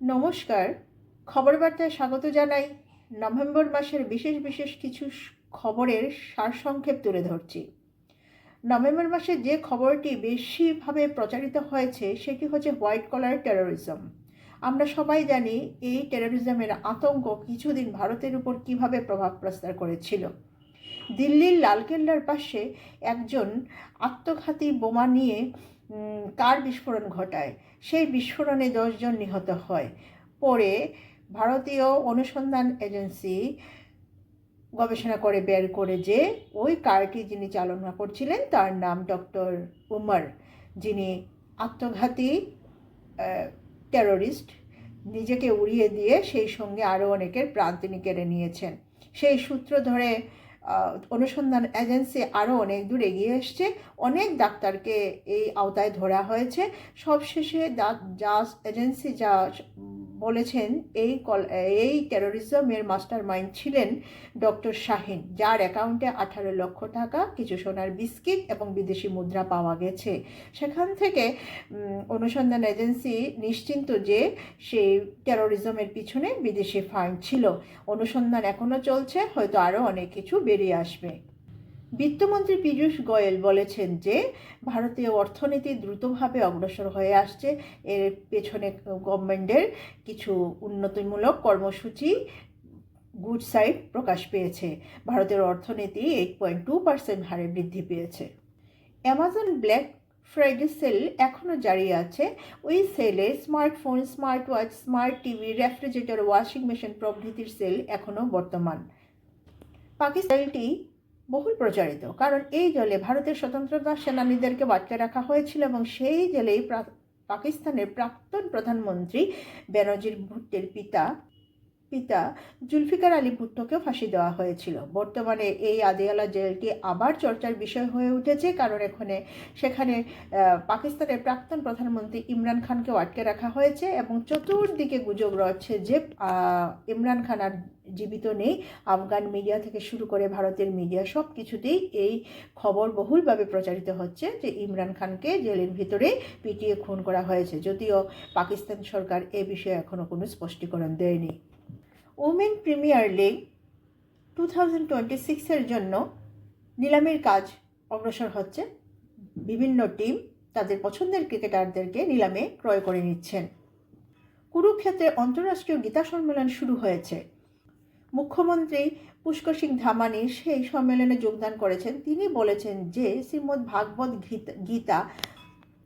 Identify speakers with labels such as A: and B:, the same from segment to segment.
A: নমস্কার। খবর বার্তায় স্বাগত জানাই। নভেম্বর মাসের বিশেষ বিশেষ কিছু খবরের সারসংক্ষেপ তুলে ধরছি। নভেম্বর মাসে যে খবরটি বেশিভাবে প্রচারিত হয়েছে, সেটি হচ্ছে হোয়াইট কলার টেরোরিজম। আমরা সবাই জানি এই টেরোরিজমের আতঙ্ক কিছুদিন ভারতের উপর কীভাবে প্রভাব প্রস্তার করেছিল। দিল্লির লালকেল্লার পাশে একজন আত্মঘাতী বোমা নিয়ে কার বিস্ফোরণ ঘটায়? সেই বিস্ফোরণে দশজন নিহত হয়। পরে ভারতীয় অনুসন্ধান এজেন্সি গবেষণা করে বের করে যে ওই কারটি যিনি চালনা করছিলেন তার নাম ডক্টর উমর, যিনি আত্মঘাতী টেরোরিস্ট নিজেকে উড়িয়ে দিয়ে সেই সঙ্গে আরও অনেকের প্রাণ তিনি কেড়ে নিয়েছেন। সেই সূত্র ধরে অনুসন্ধান এজেন্সি আরও অনেক দূর এগিয়ে এসছে। অনেক ডাক্তারকে এই আওতায় ধরা হয়েছে। সবশেষে যা এজেন্সি যা বলেছেন, এই কল, এই টেরোরিজমের মাস্টার মাইন্ড ছিলেন ডক্টর শাহিন, যার অ্যাকাউন্টে আঠারো লক্ষ টাকা, কিছু সোনার বিস্কিট এবং বিদেশি মুদ্রা পাওয়া গেছে। সেখান থেকে অনুসন্ধান এজেন্সি নিশ্চিন্ত যে সেই টেরোরিজমের পিছনে বিদেশি ফান্ড ছিল। অনুসন্ধান এখনও চলছে, হয়তো আরও অনেক কিছু বেরিয়ে আসবে। বিত্তমন্ত্রী পীযূষ গোয়েল বলেছেন যে, ভারতীয় অর্থনীতি দ্রুতভাবে অগ্রসর হয়ে আসছে। এর পেছনে গভর্নমেন্টের কিছু উন্নতিমূলক কর্মসূচি গুড সাইড প্রকাশ পেয়েছে। ভারতের অর্থনীতি এইট পয়েন্ট টু পার্সেন্ট হারে বৃদ্ধি পেয়েছে। অ্যামাজন ব্ল্যাক ফ্রাইডে সেল এখনও জারি আছে। ওই সেলে smartphone smart watch smart TV, refrigerator, washing machine প্রভৃতির সেল এখনও বর্তমান। পাকিস্তানটি বহুল প্রচারিত। কারণ এই জলে ভারতের স্বতন্ত্রতা সেনানীদেরকে বাচ্চা রাখা হয়েছিল এবং সেই জেলেই পাকিস্তানের প্রাক্তন প্রধানমন্ত্রী বেনজির ভুট্টের পিতা পিতা জুলফিকার আলী ভুট্টোকেও ফাঁসি দেওয়া হয়েছিল। বর্তমানে এই আদিয়ালা জেলটি আবার চর্চার বিষয় হয়ে উঠেছে, কারণ এখানে, সেখানে পাকিস্তানের প্রাক্তন প্রধানমন্ত্রী ইমরান খানকেও আটকে রাখা হয়েছে এবং চতুর্দিকে গুজব রয়েছে যে ইমরান খান আর জীবিত নেই। আফগান মিডিয়া থেকে শুরু করে ভারতের মিডিয়া সব কিছুতেই এই খবর বহুলভাবে প্রচারিত হচ্ছে যে, ইমরান খানকে জেলের ভিতরে পিটিয়ে খুন করা হয়েছে। যদিও পাকিস্তান সরকার এ বিষয়ে এখনও কোনো স্পষ্টীকরণ দেয়নি। Women premier league two thousand twenty সিক্সের জন্য নিলামের কাজ অগ্রসর হচ্ছে। বিভিন্ন টিম তাদের পছন্দের ক্রিকেটারদেরকে নিলামে ক্রয় করে নিচ্ছেন। কুরুক্ষেত্রে অন্তর্রাষ্ট্রীয় গীতা সম্মেলন শুরু হয়েছে। মুখ্যমন্ত্রী পুষ্কর সিং ধামানি সেই সম্মেলনে যোগদান করেছেন। তিনি বলেছেন যে, শ্রীমদ্ ভাগবত গীতা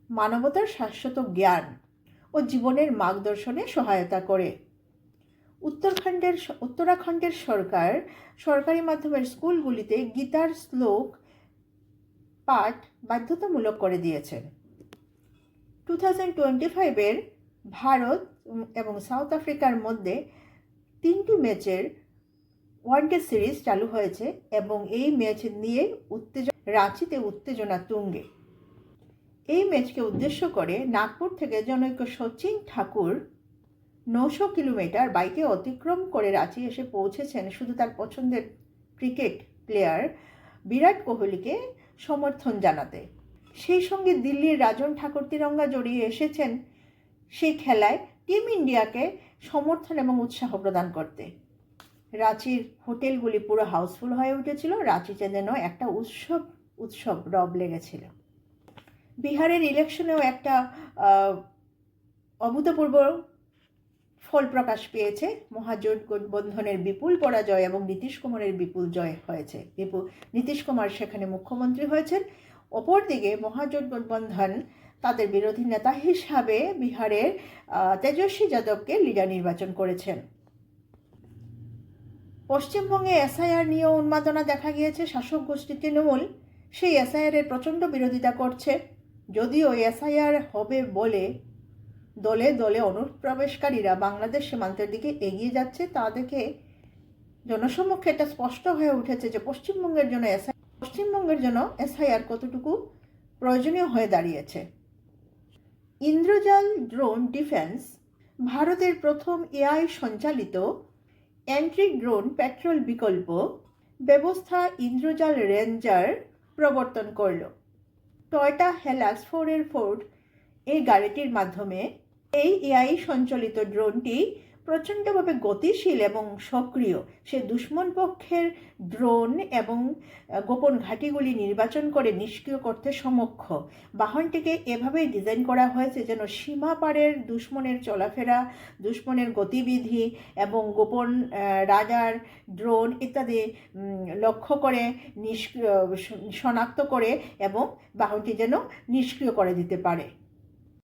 A: মানবতার শাশ্বত জ্ঞান ও জীবনের মার্গদর্শনে সহায়তা করে। উত্তরাখণ্ডের উত্তরাখণ্ডের সরকার, সরকারি মাধ্যমের স্কুলগুলিতে গীতার শ্লোক পাঠ বাধ্যতামূলক করে দিয়েছেন। টু থাউজেন্ড টোয়েন্টি ফাইভের ভারত এবং সাউথ আফ্রিকার মধ্যে তিনটি ম্যাচের ওয়ানডে সিরিজ চালু হয়েছে এবং এই ম্যাচ নিয়ে উত্তেজনা রাঁচিতে উত্তেজনা তুঙ্গে। এই ম্যাচকে উদ্দেশ্য করে নাগপুর থেকে জনৈক সচিন ঠাকুর নশো কিলোমিটার বাইকে অতিক্রম করে রাঁচি এসে পৌঁছেছেন শুধু তার পছন্দের ক্রিকেট প্লেয়ার বিরাট কোহলিকে সমর্থন জানাতে। সেই সঙ্গে দিল্লির রাজন ঠাকুর তিরঙ্গা জড়িয়ে এসেছেন সেই খেলায় টিম ইন্ডিয়াকে সমর্থন এবং উৎসাহ প্রদান করতে। রাঁচির হোটেলগুলি পুরো হাউসফুল হয়ে উঠেছিল, রাঁচিতে যেন একটা উৎসব উৎসব রব লেগেছিল। বিহারের ইলেকশনেও একটা অভূতপূর্ব ফল প্রকাশ পেয়েছে। মহাজোট গঠবন্ধনের বিপুল পরাজয় এবং নীতিশ কুমারের বিপুল জয় হয়েছে। বিপুল নীতিশ কুমার সেখানে মুখ্যমন্ত্রী হয়েছেন। অপরদিকে মহাজোট গঠবন্ধন তাদের বিরোধী নেতা হিসাবে বিহারের তেজস্বী যাদবকে লিডার নির্বাচন করেছেন। পশ্চিমবঙ্গে এসআইআর নিয়ে উন্মাদনা দেখা গিয়েছে। শাসক গোষ্ঠী তৃণমূল সেই এসআইআর এর প্রচণ্ড বিরোধিতা করছে। যদিও এসআইআর হবে বলে দলে দলে অনুপ্রবেশকারীরা বাংলাদেশ সীমান্তের দিকে এগিয়ে যাচ্ছে। তা দেখে জনসমক্ষে এটা স্পষ্ট হয়ে উঠেছে যে পশ্চিমবঙ্গের জন্য এসআই পশ্চিমবঙ্গের জন্য এসআইআর কতটুকু প্রয়োজনীয় হয়ে দাঁড়িয়েছে। ইন্দ্রজাল ড্রোন ডিফেন্স, ভারতের প্রথম এআই সঞ্চালিত অ্যান্ট্রি ড্রোন পেট্রোল বিকল্প ব্যবস্থা ইন্দ্রজাল রেঞ্জার প্রবর্তন করল। টয়টা হেলাস ফোর এর ফোর্ড এই গাড়িটির মাধ্যমে এই এআই সঞ্চালিত ড্রোনটি প্রচণ্ডভাবে গতিশীল এবং সক্রিয়। সে দুশ্মন পক্ষের ড্রোন এবং গোপন ঘাঁটিগুলি নির্বাচন করে নিষ্ক্রিয় করতে সমক্ষ। বাহনটিকে এভাবেই ডিজাইন করা হয়েছে যেন সীমা পারের দুশ্মনের চলাফেরা, দুশ্মনের গতিবিধি এবং গোপন রাজার ড্রোন ইত্যাদি লক্ষ্য করে নিষ্ক্রিয় শনাক্ত করে এবং বাহনটি যেন নিষ্ক্রিয় করে দিতে পারে।